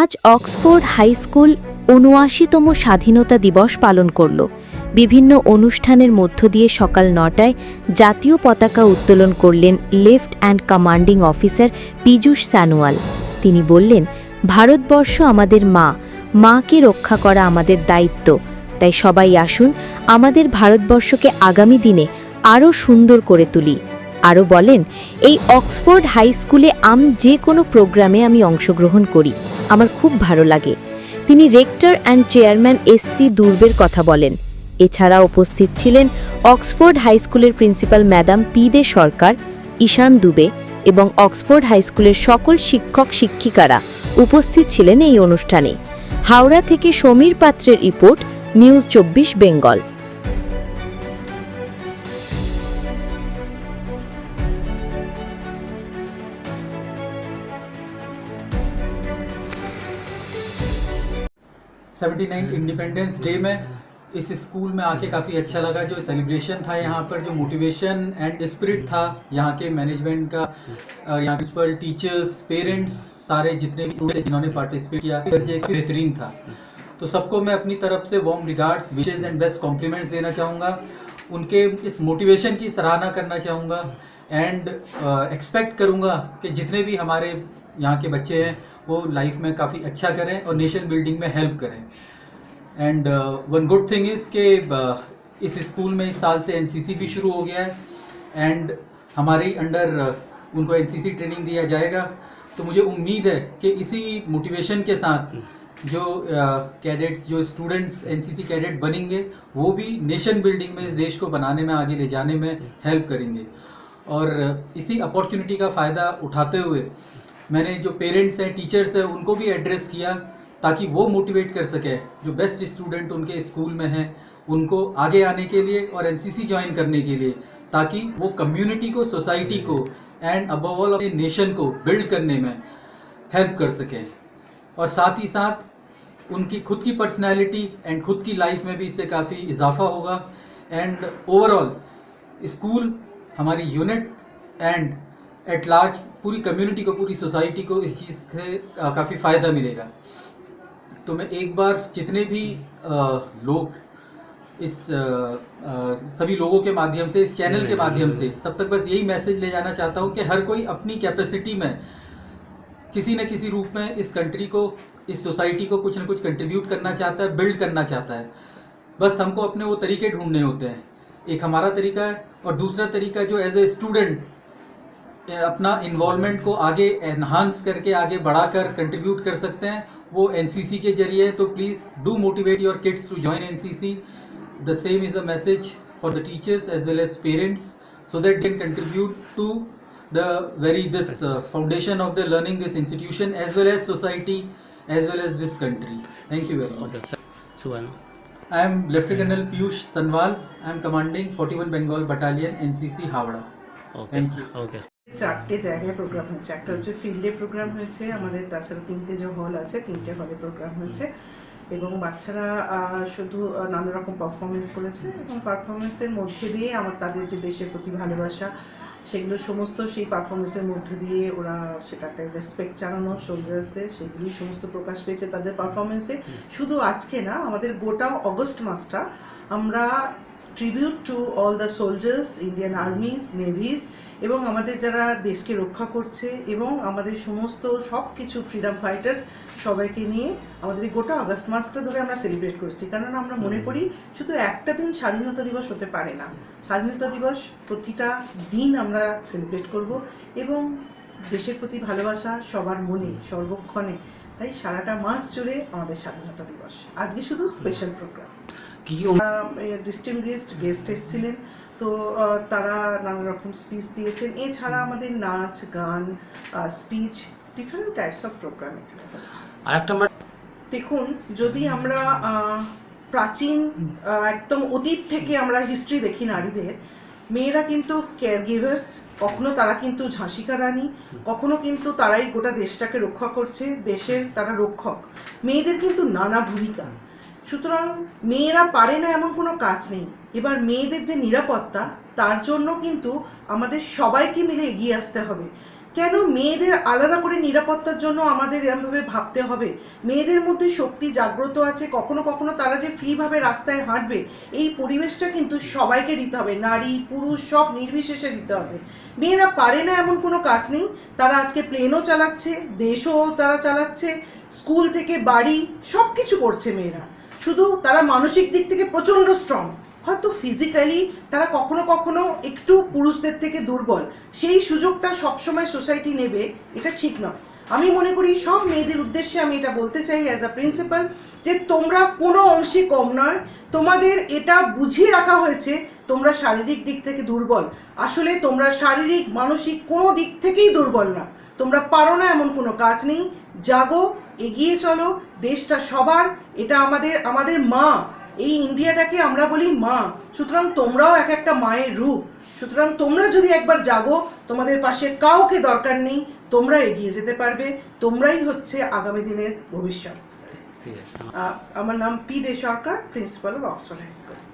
আজ Oxford high school উনআশিতম স্বাধীনতা দিবস পালন করল। বিভিন্ন অনুষ্ঠানের মধ্য দিয়ে সকাল নটায় জাতীয় পতাকা উত্তোলন করলেন left and commanding officer Piyush Sanwal. তিনি বললেন, ভারতবর্ষ আমাদের মা। মাকে রক্ষা করা আমাদের দায়িত্ব। তাই সবাই আসুন, আমাদের ভারতবর্ষকে আগামী দিনে আরও সুন্দর করে তুলি। আরও বলেন, এই অক্সফোর্ড হাই স্কুলে আম যে কোনো প্রোগ্রামে আমি অংশগ্রহণ করি। আমার খুব ভালো লাগে। তিনি রেক্টর অ্যান্ড চেয়ারম্যান এসসি দুর্বের কথা বলেন। এছাড়া উপস্থিত ছিলেন অক্সফোর্ড হাই স্কুলের principal madam P De Sarkar, Ishan Dubey এবং অক্সফোর্ড হাই স্কুলের সকল শিক্ষক শিক্ষিকারা উপস্থিত ছিলেন এই অনুষ্ঠানে। হাওড়া থেকে সমীর পাত্রের রিপোর্ট, নিউজ চব্বিশ Bengal. Seventy ninth independence day में इस स्कूल में आके काफ़ी अच्छा लगा। जो सेलिब्रेशन था यहाँ पर, जो मोटिवेशन एंड स्पिरिट था यहाँ के मैनेजमेंट का, और यहाँ प्रिंसिपल टीचर्स पेरेंट्स सारे जितने भी स्टूडेंट जिन्होंने पार्टिसिपेट किया बेहतरीन था। तो सबको मैं अपनी तरफ़ से warm regards wishes and best compliments देना चाहूँगा। उनके इस मोटिवेशन की सराहना करना चाहूँगा। एंड एक्सपेक्ट करूँगा कि जितने भी हमारे यहाँ के बच्चे हैं वो लाइफ में काफ़ी अच्छा करें और नेशन बिल्डिंग में हेल्प करें। And one good thing is कि uh, इस स्कूल में इस साल से एनसीसी भी शुरू हो गया है। एंड हमारे अंडर उनको एनसीसी ट्रेनिंग दिया जाएगा। तो मुझे उम्मीद है कि इसी मोटिवेशन के साथ जो कैडेट्स uh, जो स्टूडेंट्स एनसीसी कैडेट बनेंगे वो भी नेशन बिल्डिंग में इस देश को बनाने में आगे ले जाने में हेल्प करेंगे। और uh, इसी अपॉर्चुनिटी का फ़ायदा उठाते हुए मैंने जो पेरेंट्स हैं टीचर्स हैं, उनको भी एड्रेस किया ताकि वो मोटिवेट कर सके जो बेस्ट स्टूडेंट उनके स्कूल में हैं, उनको आगे आने के लिए और एनसीसी ज्वाइन करने के लिए ताकि वो कम्युनिटी को सोसाइटी को एंड अबव ऑल अपने नेशन को बिल्ड करने में हेल्प कर सकें। और साथ ही साथ उनकी खुद की पर्सनैलिटी एंड खुद की लाइफ में भी इससे काफ़ी इजाफा होगा। एंड ओवरऑल स्कूल हमारी यूनिट एंड एट लार्ज पूरी कम्युनिटी को पूरी सोसाइटी को इस चीज़ से काफ़ी फ़ायदा मिलेगा। तो मैं एक बार जितने भी अ, लोग इस अ, अ, सभी लोगों के माध्यम से इस चैनल के माध्यम से सब तक बस यही मैसेज ले जाना चाहता हूँ कि हर कोई अपनी कैपेसिटी में किसी न किसी रूप में इस कंट्री को इस सोसाइटी को कुछ न कुछ कंट्रीब्यूट करना चाहता है बिल्ड करना चाहता है। बस हमको अपने वो तरीके ढूँढने होते हैं। एक हमारा तरीका है और दूसरा तरीका जो एज ए स्टूडेंट अपना इन्वॉलमेंट को आगे एनहांस करके आगे बढ़ाकर कंट्रीब्यूट कर सकते हैं। वो एनसीसी के ज़रिए तो please do motivate your kids to join NCC the same is a message for the teachers as well as parents so that can contribute to the very this foundation of the learning this institution as well as society as well as this country thank you very much I am lieutenant general Piyush Sanwal I am commanding forty one Bengal battalion N C C Howrah okay thank you okay চারটে জায়গায় programme হয়েছে। একটা হচ্ছে ফিল্ডে programme হয়েছে আমাদের তাছাড়া তিনটে যে হল আছে তিনটে হলে প্রোগ্রাম হয়েছে। এবং বাচ্চারা শুধু নানা রকম পারফরমেন্স করেছে এবং পারফরমেন্সের মধ্যে দিয়ে আমার তাদের যে দেশের প্রতি ভালোবাসা সেগুলো সমস্ত সেই পারফরমেন্সের মধ্যে দিয়ে ওরা সেটা একটা রেসপেক্ট জানানো সোলজার্সদের সেগুলি সমস্ত প্রকাশ পেয়েছে তাদের পারফরমেন্সে শুধু আজকে না আমাদের গোটা অগস্ট মাসটা আমরা tribute to all the soldiers Indian armies navies এবং আমাদের যারা দেশকে রক্ষা করছে এবং আমাদের সমস্ত সব কিছু ফ্রিডম ফাইটার্স সবাইকে নিয়ে আমাদের গোটা আগস্ট মাসটা ধরে আমরা সেলিব্রেট করছি। কারণ আমরা মনে করি শুধু একটা দিন স্বাধীনতা দিবস হতে পারে না। স্বাধীনতা দিবস প্রতিটা দিন আমরা সেলিব্রেট করব এবং দেশের প্রতি ভালোবাসা সবার মনে সর্বক্ষণে। তাই সারাটা মাস জুড়ে আমাদের স্বাধীনতা দিবস। আজকে শুধু স্পেশাল প্রোগ্রাম কি ডিস্টিংগুইশড গেস্ট এসেছিলেন। তো তারা নানা রকম স্পিচ দিয়েছেন। এছাড়া আমাদের নাচ গান speech different types of program এখানে হচ্ছে। আর একটা দেখুন যদি আমরা প্রাচীন একদম অতীত থেকে আমরা হিস্ট্রি দেখি নারীদের মেয়েরা কিন্তু কেয়ার গিভার্স কখনো তারা কিন্তু ঝাঁসিকা রানী, কখনো কিন্তু তারাই গোটা দেশটাকে রক্ষা করছে, দেশের তারা রক্ষক। মেয়েদের কিন্তু নানা ভূমিকা। সুতরাং মেয়েরা পারে না এমন কোনো কাজ নেই। এবার মেয়েদের যে নিরাপত্তা, তার জন্য কিন্তু আমাদের সবাইকে মিলে এগিয়ে আসতে হবে। কেন মেয়েদের আলাদা করে নিরাপত্তার জন্য আমাদের এরমভাবে ভাবতে হবে? মেয়েদের মধ্যে শক্তি জাগ্রত আছে, কখনো কখনো তারা যে ফ্রিভাবে রাস্তায় হাঁটবে, এই পরিবেশটা কিন্তু সবাইকে দিতে হবে। নারী, পুরুষ, সব নির্বিশেষে দিতে হবে। মেয়েরা পারে না এমন কোনো কাজ নেই। তারা আজকে প্লেনও চালাচ্ছে, দেশও তারা চালাচ্ছে, স্কুল থেকে বাড়ি সব কিছু করছে মেয়েরা। শুধু তারা মানসিক দিক থেকে প্রচণ্ড স্ট্রং হয়তো ফিজিক্যালি তারা কখনো কখনো একটু পুরুষদের থেকে দুর্বল। সেই সুযোগটা সবসময় সোসাইটি নেবে, এটা ঠিক নয়। আমি মনে করি সব মেয়েদের উদ্দেশ্যে আমি এটা বলতে চাই অ্যাজ আ প্রিন্সিপাল যে তোমরা কোনো অংশে কম নয়, তোমাদের এটা বুঝিয়ে রাখা হয়েছে, তোমরা শারীরিক দিক থেকে দুর্বল। আসলে তোমরা শারীরিক, মানসিক কোনো দিক থেকেই দুর্বল না। তোমরা পারো না এমন কোনো কাজ নেই। জাগো, এগিয়ে চলো, দেশটা সবার, এটা আমাদের আমাদের মা এই ইন্ডিয়াটাকে আমরা বলি মা। সুতরাং তোমরাও এক একটা মায়ের রূপ। সুতরাং তোমরা যদি একবার যাব তোমাদের পাশে কাউকে দরকার নেই তোমরা এগিয়ে যেতে পারবে। তোমরাই হচ্ছে আগামী দিনের ভবিষ্যৎ। আমার নাম P De Sarkar principal of Oxford high school